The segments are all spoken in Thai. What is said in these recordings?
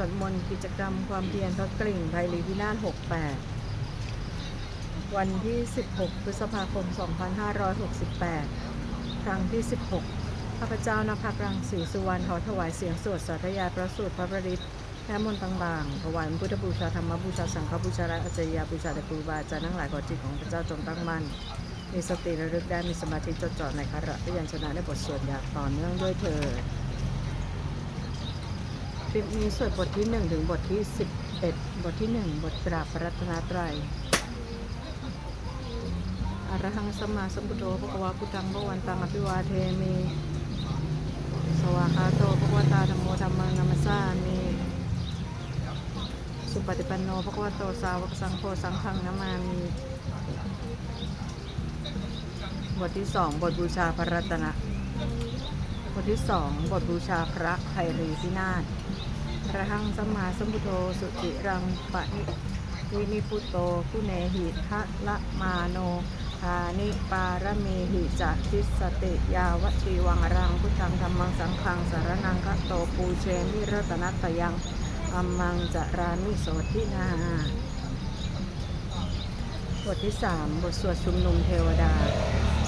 วดมนต์กิจกรรมความเพียรพระกริ่งไพรีพินาศ68 วันที่ 16 พฤษภาคม 2568 ครั้งที่ 16 ข้าพเจ้านภักรังสีสุวรรณขอถวายเสียงสวดสาธยายพระสูตรพระประดิษฐ์และมนต์ต่างๆถวายพุทธบูชาธรรมบูชาสังฆบูชาและอจารยาบูชาแด่ครูบาอาจารย์ทั้งหลายขอจิตของพระเจ้าจงตั้งมั่นมีสติระลึกได้มีสมาธิจดจ่อในคาระพยัญชนะในบทสวดอย่างต่อเนื่องด้วยเถิด คลิปนี้สวดบทที่ 1 ถึงบทที่ 11 บทที่ 1 บทกราบพระรัตนตรัยอรหังสมมาสัมพุทโธภควาพุทธังพระวันตังอภิวาเทมิสวากขาโตภควตาธรรมโมธรรมังนัมสสามิสุปฏิปันโนภควโตสาวกสังโฆสังฆังนามามิบทที่2บทบูชาพระรัตนะ บทที่2บทบูชาพระไพรีพินาศพระหังสมมาสมพุทโธสุติรังปะนิวินิพุโตผู้เนหิทะละมาโนทานิปารเมหิจัติสติยาวชีวังรังพุทธังธรรมังสังฆังสารนังคะโตปูเชมิรัตนัตตยังอัมมังจะรานิโสทินา บทที่3บทสวดชุมนุมเทวดา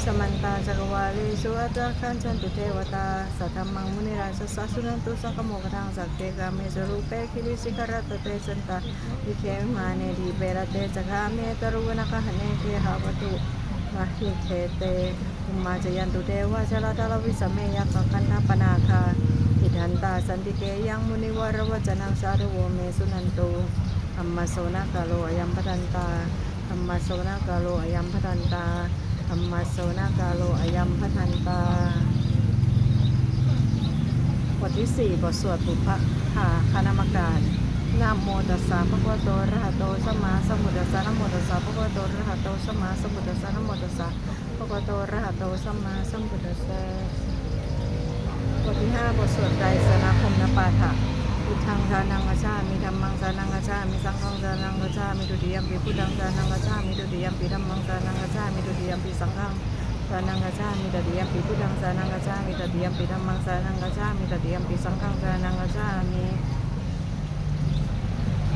สมันตาจักรวาลีสุวัตคันจันตุเทวตาสัทธมังมุนิราชสัสสุนันตุสักขโมกทังสักเกกาเมสรูเปคิริสิกรัตเตสันตาวิเคมาเนดีเปรเตจักาเมตรุวนกหเนเกหาวตุมหิเทเตอุมาจยันตุเทวาชลตาลวิสเมยักขันนาปนาคาอิทันตาสันติเกยังมุนิวรวจนังสารุโวเมสุนันตุอัมมาโสนกาโลอยัมปันตาธรรมโสนากาโลอายัมพันตา ธรรมโสนากาโลอายัมพทันตาบทที่ 4 บทสวดปุพพะหาคณามการนะโมตัสสะภะคะวโตระหะโตสัมมาสัมพุทธัสสะนโมตัสสะภะคะวโตระหะโตสัมมาสัมพุทธัสสะนโมตัสสะภะคะวโตระหะโตสัมมาสัมพุทธัสสะบทที่ 5 บทสวดไตรสรณคมนปาฐะ พุทธังสานังกัจฉามิธัมมังสานังกัจฉามิสังฆังสานังกัจฉามิตุติยมปิพุทธังสานังกัจฉามิตุติยมปิธัมมังสานังกัจฉามิตุติยมปิสังฆังสานังกัจฉามิตติยมปิพุทธังสานังกัจฉามิตติยมปิธัมมังสานังกัจฉามิตติยมปิสังฆังสานังกัจฉามิ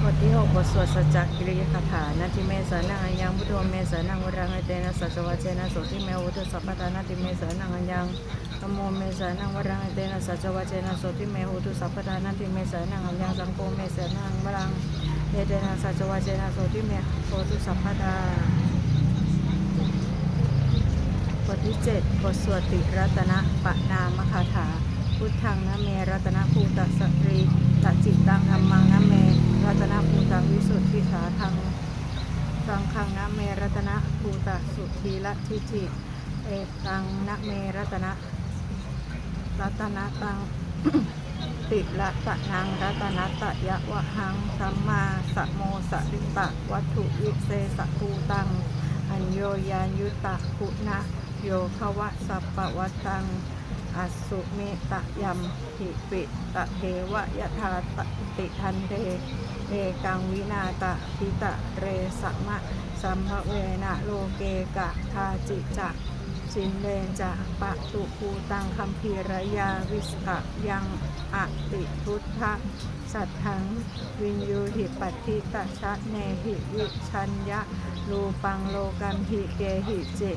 บทที่หกบทสวดสัจจกิริยคาถานาทิเมสานังอัญญังพุทโธเมสานังวรังอเตนะสัจวัเจนะโสติเมวุตสัพพทานาทิเมสานังอัญญังธโมเมสานังวรังอเตนะสัจวัจเจนะโสติเมหุตุสัพพทานาทิเมสานังอัญญัง สังโฆเมสานังวรังเอเตนะสัจวัจเจนะโสติเมโหตุสัพพทาบทที่7บทสวดติรัตนะปะนามคาถา พุทธังนะเมรัตนภูตสตรีตจิตตังธรรมังนะเม รัตนภูตังวิสุทธิสาทังสังฆังนะเมรัตนภูตสุทีละทิจิเอตังนะเมรัตนะ รัตนตัง ติละตนังรัตนตะยะวะหังสัมมาสะโมสริตะวัตถุวิเศษภูตัง อัญโยยานยุตะคุณะโยควะสัปปะวัตังอสุเมตะยัมหิปิตะเทวะยะธาตติทันเทเอกังวินาตะพิตะเรสะมะสัมภเวนะโลเกกะทาจิจักะจินเลนจะปะตุภูตังคัมภีรยาวิสกะยังอติพุทธะสัทธังวินยูหิปัตติตชะเนหิวิชัญญะรูปังโลกันหิเกหิจิ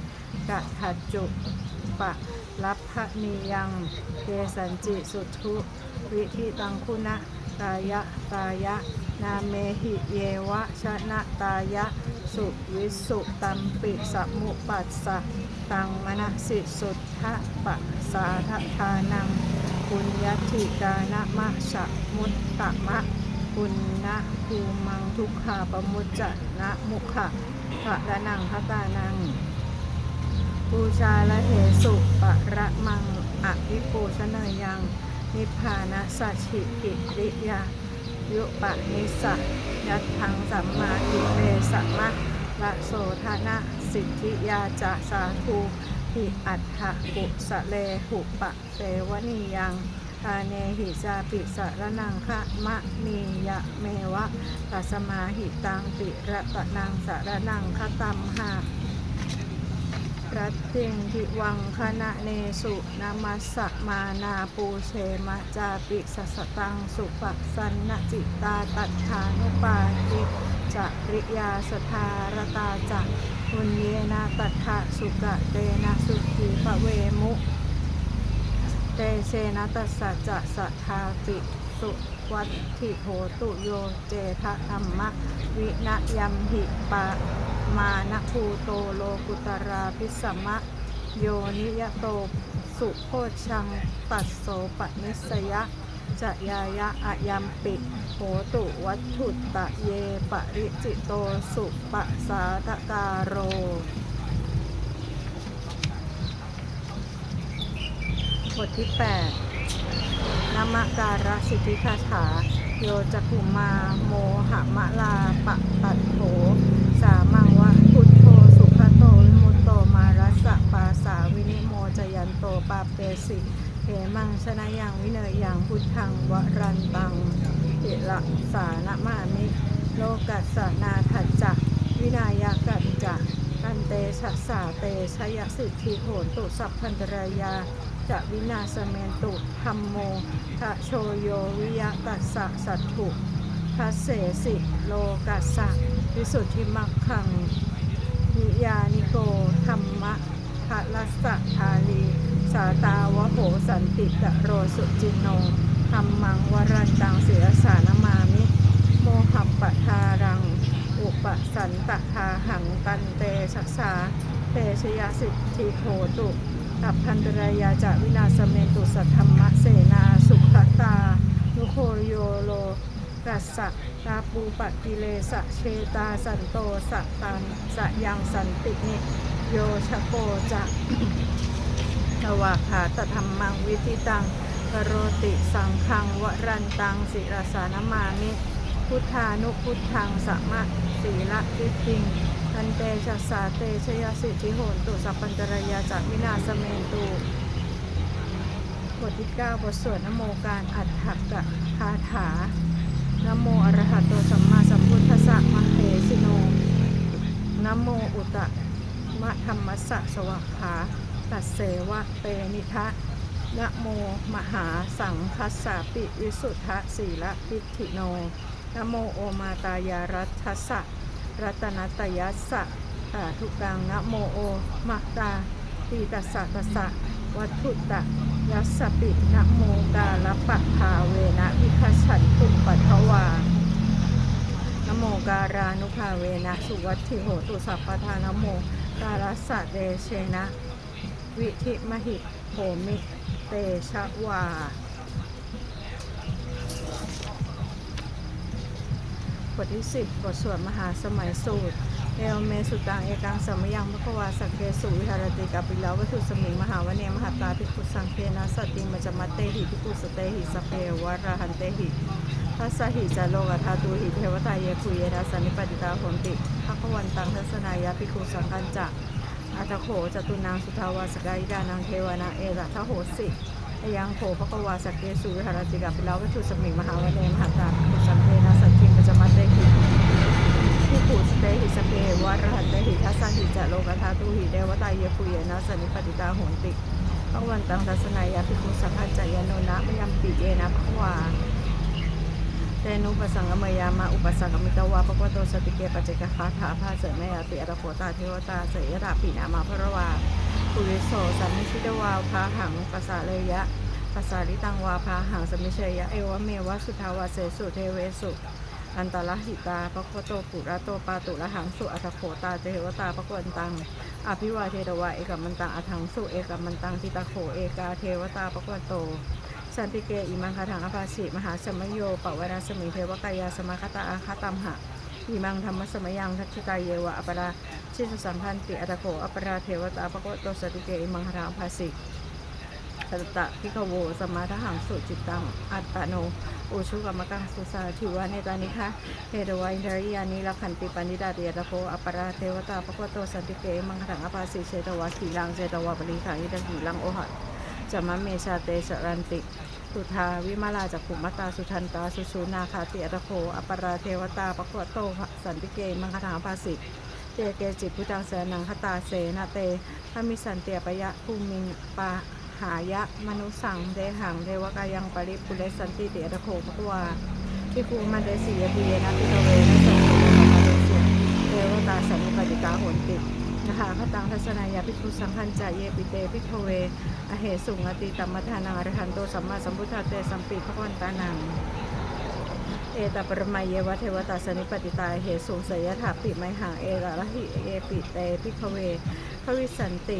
กะทัจจุปะลับพะนียังเกสันจิสุทุวิธิตังคุณะตายะตายะ นาเมหิเยวะชนะตายะ สุวิสุตัมปิสมุปัสสะ ตังมณสิสุทธะปะสาททานังปุญญติกานะมะชะมุตตะมะปุณนะภูมังทุกขาปมุจจะนะมุขะพระละนังพระตานังปูชาละเหสุปะระมังอวิปูชนะยัง นิพานะสัจฉิกิริยายุปะนิสะยัตถังสัมมาทิเรสัมมะละโสธนะ สิทธิยาจะสาธุหิอัฏฐปุสะเลหุปะเสวนียังทาเนหิจาปิสารนังคะมะนียะเมวะตัสมาหิตังปิระตะนังสารนังคะตัมหะรัตติงทิวังคณะเนสุนามัสสมานาปูเชมะจาปิสสสตังสุปะสันนจิตาตัฏฐานุปาทิจริยาสทารตาจัก คุญเยนาตัฏฐะสุกะเตนะสุขีปะเวมุเตเชนะตัสสะจะสัทธาปิสุวัตถิโหตุโยเจทะธรรมะวินยัมหิปะมานะภูโตโลกุตราพิสมะ โยนิยโตสุโพชังตัสโสปนิสยะ จะยายะอายัมปิโหตุวัตถุตะเยปริจิโตสุปะสาตการโร บทที่ 8นามการสิทธิคาถา โยจักุมาโมหะมะลาปะปัตโถสามังวะพุทโธสุขโตวิมุตโตมารัสสะปาสาวินิโมจยันโตปาเปสิ เหมังชนะยังวิเนยยังพุทธังวรันตังติละสานมามิโลกัสสนาถัจจะวินายกัจจะกันเตชะสาเตชยสิทธิโหนตุสัพพันตรายาจะวินาสเมนตุธรรมโมทะโชโยวิยตัสสะสัตถุทัสเสสิโลกัสสะวิสุทธิมักขังนิยานิโกธรรมะทะลัสสะทาลีาตาวโหสันติกะโรสุจินโนธรรมังวรันตังเสียสานมามิ โมหัปปะทารัง อุปสันตทาหังกันเตชักษาเตชยสิทธิโหตุตับพันตรายาจะวินาสเมนตุสัทธรรมเสนาสุขตานุโคโยโลกัสสะตาปูปะกิเลสะเชตาสันโตสะตังสะยังสันตินิโยชโกจะ วาขาตธรรมังวิธิตังกโรติสังคังวรันตังศิรสานมามิพุทธานุพุทธังสัมมะสีละทิติงทันเตชะสาเตชยสิทธิโหนตุสัพพันตรายาจักวินาสเมนตุบทที่9บทสวดนโมการอัฏฐกะคาถานโมอระหะโตสัมมาสัมพุทธัสสะมะเหสิโนนโมอุตตะมะธรรมัสสะสวากขา ตัสเสวะเตนิทะนะโมมหาสังคัสสะปิวิสุทธะสีละพิธิโนนะโมโอมาตายารัทัสะรัตนตยัสสะสาธุกังนะโมโอมาตาตีตัสสะตัสสะวัตถุตะยัสสปินะโมกาลปะภาเวนะวิคัสฉันตุปัทวานะโมการานุภาเวนะสุวัตถิโหตุสัพพทานโมกาลสะเดเชนะ วิธิมหิโหมิเตชะวา บทที่สิบบทสวดมหาสมัยสูตร เอวเมสุตังเอกังสัมยังพระควาสักเกสุวิหารติกัปปิลาวัตถุสมิงมหาวเนมหาตาภิกขุสังเคนะสติมัจมัตเตหิภิกขุสเตหิสเพวะระหันเตหิทัสสหิจาโลกธาตุหิเทวตาเยคุเยนะสันนิปติตาโหติภควันตังทัศนายาภิกขุสังกันจะ อัตโขจตุนางสุทาวาสกายิดานังเทวนาเอระทะโหสิอยังโขภควาสกเกสุวิหารติกัปปิลาวัตถุสมิงมหาวเนมหาตาภิกขุสังเคนะสัตติมัจมัตเตหิผู้ผูสเตหิสเปวะรหันเตหิทัสสหิจะโลกธาตุหิเดวตายเยคุเยนะสนิปติตาโหนติพระวันตังทัศนายาภิกขุสังฆจายโนนะมยัมปิเยนะภควา เตนุปสังกมยามาอุปสังกมิตวาปะกวโตสติเกปจเจกคาถาภาเสเมยติอรโคตาเทวตาเสยระปีนามาพระวาปุริโสสัมมิชิตวาพาหังปัสสาเลยะปัสสาลิตังวาพาหังสมิเชยะเอวเมวะสุทาวาเสสุเทเวสุอันตรหิตาปะโคโตปุระโตปาตุละหังสุอัตโขตาเทวตาปะกวันตัง อภิวาเทตวะเอกมันตังอัถังสุเอกมันตังทิตาโขเอกาเทวตาปะกวนโต สันติเกอิมังคาถังอภาสิมหาสมโยปวนาสมิเทวกายาสมาคตาอาคาตัมหะอิมังธรรมสมยังทัชชิตายเยวะอปราชิสสัมพันติอัตโขอปราเทวตาปะกวันโตสันติเกอิมังคาถังอภาสิสัตตะพิกโวสมาทหังสุจิตตังอัตตโนอุชุกรรมกังสุสาทิวาเนตานิคะเทดวาอินทริยานิลขันติปันนิดาตียตะโพอปราเทวตาปะกโตสันติเกมังคังอภาสิเชตวะขีลังเชตวะปริขังอิดังขีลังโอหัตจะมะเมชาเตสรันติ สุทาวิมาลาจากขุมตาสุทันตาสุชูนาคาติอัตโพอปราเทวตาปะกวโตสันติเกมังคังภาสิเเตเกจิพุตังเสนังคตาเสนาเตพระมิสันเตียปยะภูมิงปาหายะมนุสังเดหังเทวกายังปริปุเรสันติเตระโคภควาพิคูมาเดสียปีเยนะพิโตเวนะสังโฆมาเดสีเทวตาสันนิปติกาโหนติ นะคะพตังทัศนายาภิกขุสังฆัญจายเยปิเตภิกขเว อเหสุงอติตัมมทานังอรหันโตสัมมาสัมพุทธาเตสัมปิภวันตานัง เอตปรมัยเยวะเทวตาสนิปติตาเหสุงสยถาปิไมหังเอระละหิเอปิเตพิขเวพระวิสันติ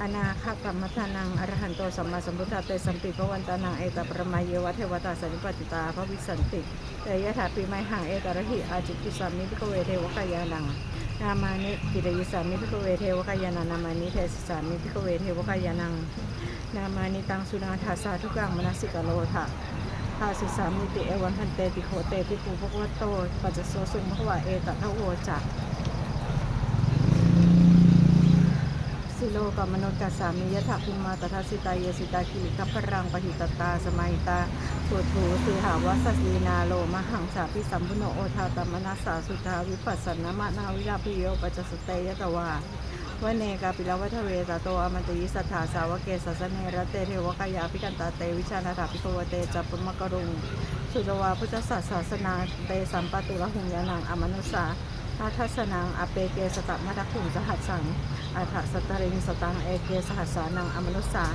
อนาคกัมมัทานังอรหันโตสัมมาสัมพุทธาเตสัมปิภวันตานังเอตปรมัยเยวะเทวตาสนิปติตาพระวิสันติเตยถาปิไมหังเอตระหิอาจิกิสามิพิขเวเทวกายานัง นามานิกิริยสามิพิกเวเทวกายานังนามานิเทสสามิพิกเวเทวกายานัง นามานิตังสุนาทาสาทุกังมนสิกโลทะทาสิสามิติเอวันพันเตติโหเตติภูพกวตโตปัจจโสสุภวะเอตทะโวจักิโลกามนุกัสสามิยถาคุมาตถาสิตาเยสิตาคิลิกัปรังปหิตตาสมัยตาสุทูสิหาวัสลีนาโลมหังสาพิสัมพุโนโอทาตมนัสสาสุทาวิปัสสนามะนาวิราพิโยปัจจสเตยตวาวเนกาปิลวัฏเวสตโตอมันตยิสัทธาสาวเกสัสเนรเตเทวกายาพิกันตาเตวิชานาถาพิโกวเตจัปปมกรุง สุตวาพุทธศาสสนาเตสัมปตุละหุงยานังอมนุสา อาทัสนังอเปเกสตมัทขุงสหัสสังอาทัสตริงสตังเอเกสหัสสานังอมนุสา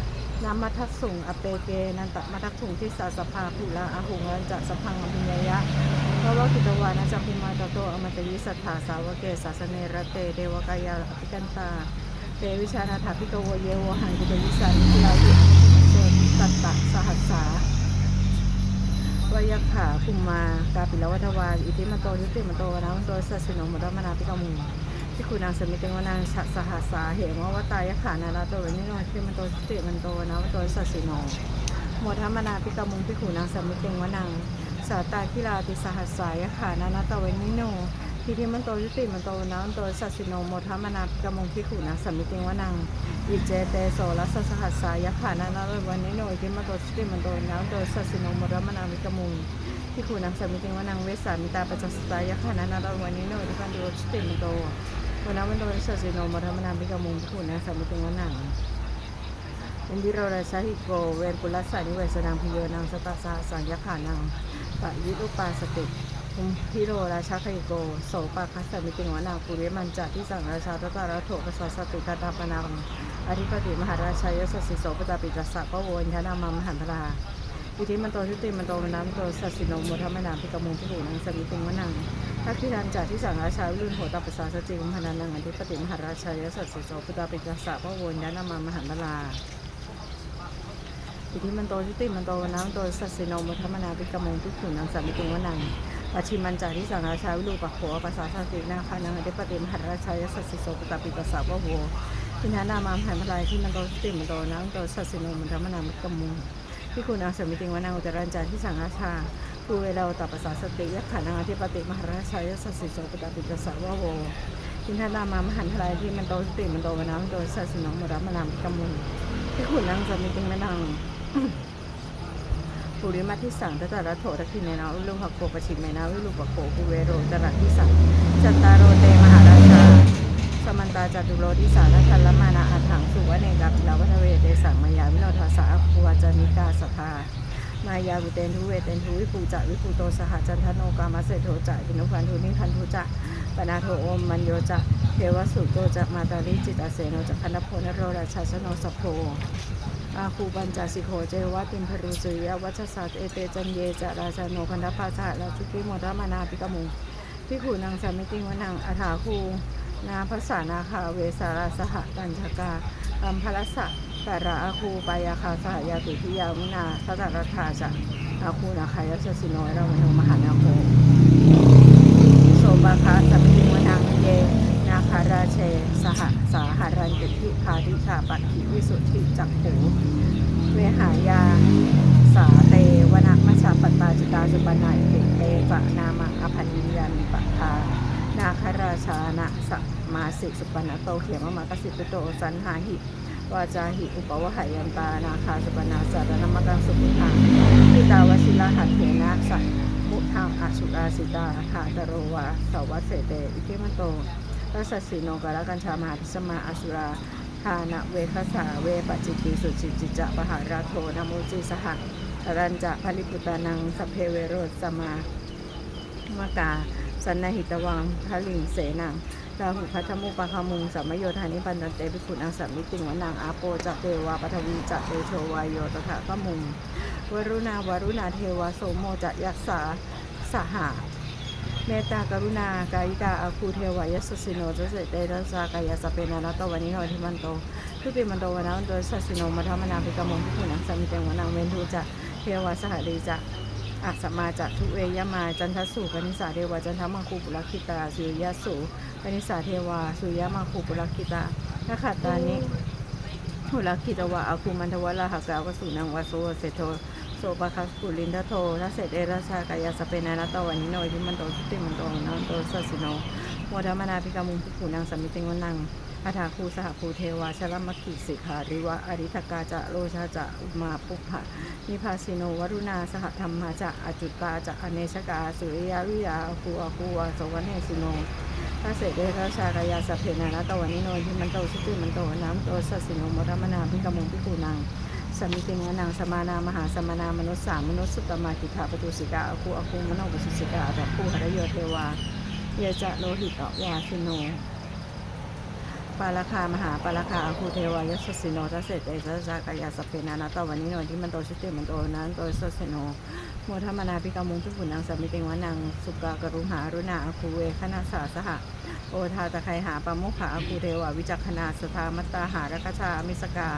นามัทัสสุงอเปเกนันตมัทขุงทิสาสภาภูลาอาหุงรันจะสพังอภิญญยะเพราะว่ากิตวานะจัมพิมาตโตอมตยิสัทธาสาวเกศาสเนรเตเดวกายาอภิกันตาเตวิชานาถาพิโกโวเยวหังกิตยิสันทิลาวิโสตัตตะสหัสสา วยักขาภูมากาปิลวัฏวาอิติมโตยุติมโตนะวันโตสัสสิโนมรมนาพิกมุงที่คุณนางสมิติงวานางสสหัสสาเหมวตายกขานาราโตวินิโนทิมโตยุติมันโตนะวันโตสัสสิโนโมทัมมนาพิกมุงพิขูนางสมิเตงวนางสาตาคิลาติสหัสสายขานานาตเวนิโน ทิทิมันโตยุติมันโตนาวันโตสัสสิโนโมทัมมนาพิกมุงพิขูนางสมิเตงวนังอิเจเตโสรัสสหัสสายขานานาตเวนิโนอิทิมันโตยุติมันโตนาวันโตสัสสิโนโมทัมมนาพิกมุงพิขูนางสมิเตงวนังเวสามิตาปัจจสตายขานานาตเวนิโนอิทิมันโตยุติมันโตวันนั้นวันโตสัสสิโนโมทัมมนาพิกมุงพิขูนางสมิเตงวนังอินดิโรราชาหิโกเวนกุลัสสานิเวสนังพิโยนังสตัสสะสังยขานังปะยิรุปาสติ คุมพิโรราชาหิโก โสปาคัสสมิติงวนาปุริมันจะที่สังราชาตตาระโถกสัสสติกาตาปนังอธิปติมหาราชายสสิโสปตาปิจัสสะพะโวนยนามามหันตราอิทิมันโตทิติมันโตมนามโตสัสสิโนโมทัมมนาพิกามุงพิหูนังสมิติงวนังทักทิรันจัที่สังราชาวิรุณโหตปัสสาสจิมหานานังอธิปติมหาราชายสสิโสปตาปิจัสสะพะโวนยนามามหันตราอิทธิมันโตทิติมันโตวันน้ำโตสัสสิโนมุทัมมนาปิกามงทุกขุนนางสามิติงวนัง ปัจฉิมันจาริสังราชาวิรูปะโขภาษาสันตินาคานังอเดปติมหัตราชายสัสสิโสปตปิตาสาวะโวทินานามามหันพลายที่มันโตทิติมโตน้ำโตสัสสิโนมุทัมมนาปิกามงที่คุณนางสมิติงวานังอุตรันจาที่สังราชาภูเวลาตาภาษาสติยักขานังอธิปติมหาราชายสัสสิโสปตปิตาสาวะโวทินานามามหันพลายที่มันโตทิติมันโตวันน้ำโตสัสสิโนมุทัมมนาปิกามงที่คุณนางสมิติงวนัง ปุริมาทิสังตตระโถทักขิเนนาอุลุงหกโกปชิเมนาวิลุปโขภูเวโรจระทิสังจัตตารโรเตมหาราชา สมันตาจัตุโรทิสานัคันละมานาอาถังสุวะเนกาปิลาวัทเวเตสังมายาวิโนทาสาภูวาจานิกาสภามายาวุเตนทุเวเตนทุวิปูจะวิปูโตสหจันทโนกามาเสโทจะกินุพันธุนิพันธุจะปนาโทโอมมันโยจะเทวสุโตจะมาตาลิจิตาเสโนจะคันโพนโรราชาชโนสโพ อาคูปัญจสิโขเจวะติมพรุสุยวัชสัตเอเตจันเยจะราชาโนคันธภาสะราชุกิโมทมานาปิกมุงพิขูนางสามิติงวนังอาถาคูนาภาษานาคาเวสาราสหตัญชกาอัมพลสะตาระอาคูปายาคาสหยาตุทิยามุนาทัตตรัฐาจะอาคูนาคายสสิโนยราวนมหานาโคโสบาคาสัมมิวนังเย นาคาราเช สหสาหารันติทิคาทิชาปัตถิวิสุทธิจักขูเวหายา สาเตวนะมัชฌาปตาจิตาสุปนายติเตปะนามะอภันยันปะทานาคาราชานะสมาสิสุปนะโตเขมมะกสิตโตสันหาหิวาจาหิอุปวหายันตานาคาสุปนาสารนมกังสุขุทังทิตาวชิลาหัตเถนะสัมุทังอสุราสิตาหาตโรวาสวัสเสเตอิเทมโต ทัสสสิโนกาลกัญชา มหาพิสมาอสุราทานะเวคสาเวปจิติสุจิจิจะปหาราโทนโมจิสหะตรัญจะพลิปุตานังสเพเวโรสมามกาสันนหิตวังทลิงเสนังราหุพัทธมุปะคามุงสัมโยธานิปันตันเตปิขุนังสัมมิติงวนังอาโปจะเทวาปทวีจะเตโชวายโยตถาคมุงวรุณาวรุณาเทวาโสโมจะยัสสาสหา เมตตากรุณากายิกาอาคูเทวายัสสิโนจะเสเตระสากายาสเปนานาตวันนิโนทิมันโตทุติมันโตวนาวันโตสัสสิโนมัทมนาภิกมงพิขุนังสัมมิเตงวนังเวนทูจะเทวาสหดีจะอัสมาจะทุเวยมาจันทสุปนิสาเทวาจันทมังคูปุรคิตาสุริยสุปนิสาเทวาสุริยมังคูปุรคิตานาขัตตานิหุลคิตวะอาคุมันทวะลาหกาวสุนังวาโสเสโท โสปะคัสกุลินทโททัสเสเดราชากายาสเปนานาตวันนิโนทิมันโตสุติมันโตนันโตสัสสิโนโมดามนาภิกามุงพิขุนังสมมิติงวนังอาถาคูสหภูเทวาชลมัคคิสิกขาริวะอริทกาจะโลชาจะอุมาปุพะนิพาสิโนวรุณาสหธรรมาจะอจุตาจะอเนชกาสุริยวิยาคูอาคูวาสวรรเนสิโนถ้าเสด็จพระชากายาสเพนานะตะวันนิโนที่มันโตสุติมันโตน้ำโตสัสสิโนมรมนาพิกมงพิกูนัง สมิติงวนังสมานามหาสมานามนุษย์สามมนุษย์สุตมากิถาปตุสิกาอคูอคูมโนปุสิสิกาแบบผู้หรโยเทวาเยจะโลหิตอวาสิโนปาลคามหาปาลคาอคูเทวายสสิโนทัสเสตเตชะจากายาสเพนานาตวันนี้โนที่มันโตชิติมันโตนั้นโตสสสิโนโมทมนาพิกามุงทุกุนังสมิติงวนังสุกากรุหารุณาอคูเวคณาสาสหะโอทาตะไคหาปะมุขาอคูเทวาวิจักขณาสทามัตตาหารกชามิสกา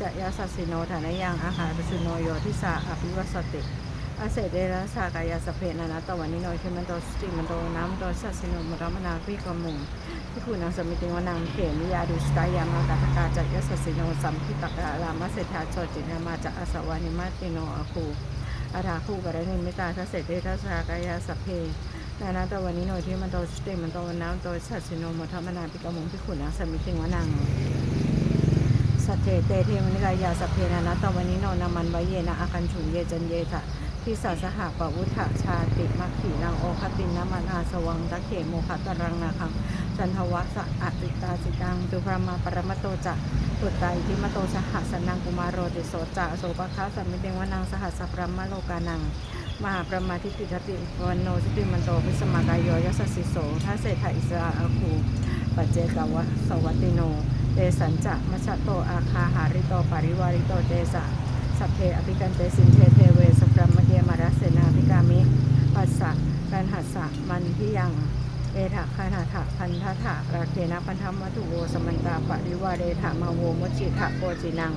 จะยาสัสสิโนฐานยังอาหารปสุโนโยทิสาอภิวัสติอาเสเดรสากายาสเพนานาตวันนี้โนที่มันโตสติมันโตน้ำโตสัสสิโนมรมนาพิกมุงที่คุณนางสมิติวนางเขมิยาดุสตายามากาตกาจักยสสิโนสัมพิตกาลามาเศรษฐาโชจินามาจากอสวานิมาติโนอาคูอาราคูกะเรนิมิตาทัสเสเดทัสากายาสเพนานาตวันนี้โนที่มันโตสติมันโตน้ำโตสัสสิโนมทมนาปิกมุงที่คุณนางสมิติวนาง สัตเทเตเทมนิกายาสเพนานาตวันนี้โนนามันไวเยนะอาคันฉุงเยจันเยทะทิสาสหปวุฒชาติมัคขีนังโอคตินนามานอาสวังตะเขโมคตรังนาคังจันทวัสสะอติตาสิตังตุพรามาปรมตโตจะตุตไตทิมโตสหัสนังกุมารโรติโสจะโสปะคะสัมมิเตงวนังสหัสพรมโลกานังมหาประมาทิติทติวันโนสิติมันโตพิสมากายโยยัสสิโสทัสเศรษฐอิสราอคูปัจเจกวะสวัตติโน เตสัญจะมัชโตอาคาหาริโตปาริวาริโตเตสะสัพเพอภิกันเตสินเทเทเวสพรมเดมารัสเสนาภิกามิปัสสะกันหัสสะมันพิยังเอถะคานาถะพันธะถะราเคนะพันธมัตุโวสมันตาปริวาเรถะมาโวมุจิถะโกจินัง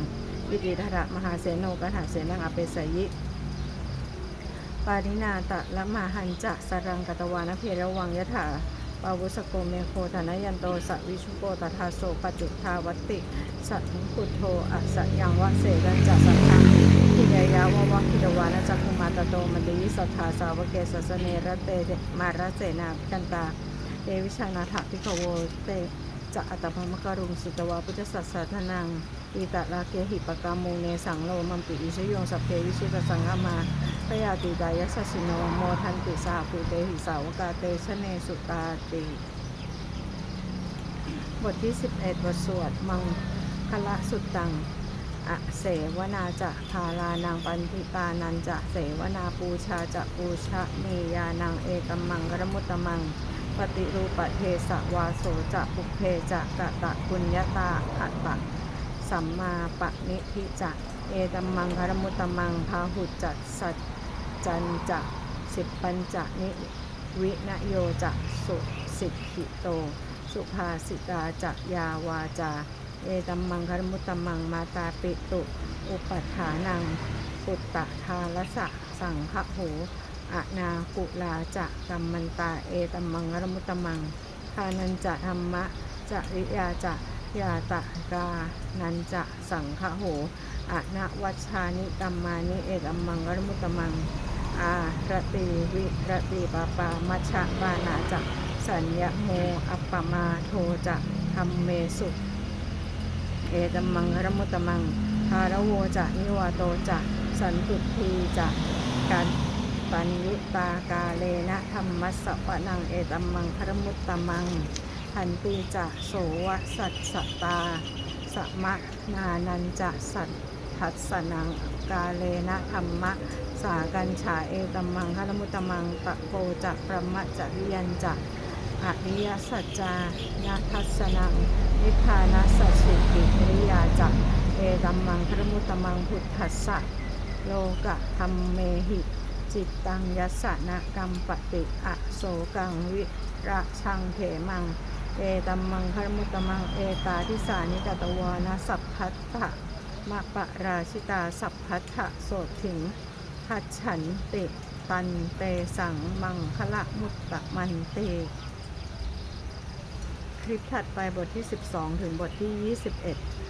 วิจิทะมหาเสนโนกถาเสนังอเปสยิ ปารินาตะละมาหันจะสรังกตวานเพระวังยถา ปาวุสโกเมโคธนยันโตสวิชุโกตถาโสปจุทาวติ สัตถุพุทโธอัสะยังวะเสรัญจะสัทธังทิยายาวะวะพิดวานะจักคุมาตโตมดิสัทธาสาวเกสสเนระเตมาระเสนากันตาเตวิชานาถพิขโวเตจะอัตภมกรุงสุตวาพุทธสัสสะทนัง อิตะลาเกหิปกามุงเนสังโลมัมปิอิชยงสัพเพวิชิตสังฆมาพยาติดายัสสิโนโมทันติสาภูเตหิสาวกาเตชเนสุตาติบทที่ 11 บทสวดมังคละสุตตังอะเสวนาจะทารานังปันติตานันจะเสวนาปูชาจะปูชะเมยานังเอกัมมังกรมุตตมัง ปฏิรูปเทสะวาโสจะปุเพจะกะตะกุญญตาอัตตะ สัมมาปณิทิจะเอตัมมังคารมุตมังพาหุจัตสัจจันจะสิบปัญจนิวินโยจะสุสิทธิโต สุภาสิตาจะยาวาจา เอตัมมังคารมุตมังมาตาปิตุ อุปัฏฐานังปุตตะทาลสะสังฆโหอะนากุลาจะกัมมันตาเอตัมมังคารมุตตมังทานันจะธรรมะจะริยาจะ ยาตะกา นันจะสังฆโหอะนะวัชานิตัมมานิเอตัมมังคารมุตตมัง อาระติวิระติปาปามัชะบานาจะสัญญโมอัปปมาโทจะธรรมเมสุเอตัมมังคารมุตตมังทารโวจะนิวาโตจะสันตุทีจะการปัญญุตากาเลนะธรรมัสสะปะนังเอตัมมังครมุตตมัง พันตีจะโสวสัตสตา สมะนานันจะสัตทัสนังกาเลนะธรรมะ สากัญฉาเอตมังคารมุตมังปะโปจะประมะจริยันจะอริยสัจจานาทัสนังนิพานัสสชิกิริยาจะเอตมังคารมุตมังพุทธัสสะโลกะธรรมเมหิจิตตังยัสสนะกัมปติอโสกังวิระชังเถมัง เอตัมมังคารมุตตมัง เอตาทิสานิกตวานะสัพพัทธะมะปะราชิตาสัพพัทธะโสถึงทัจฉันติตันเตสังมังคละมุตตะมันเต คลิปถัดไปบทที่ 12 ถึงบทที่ 21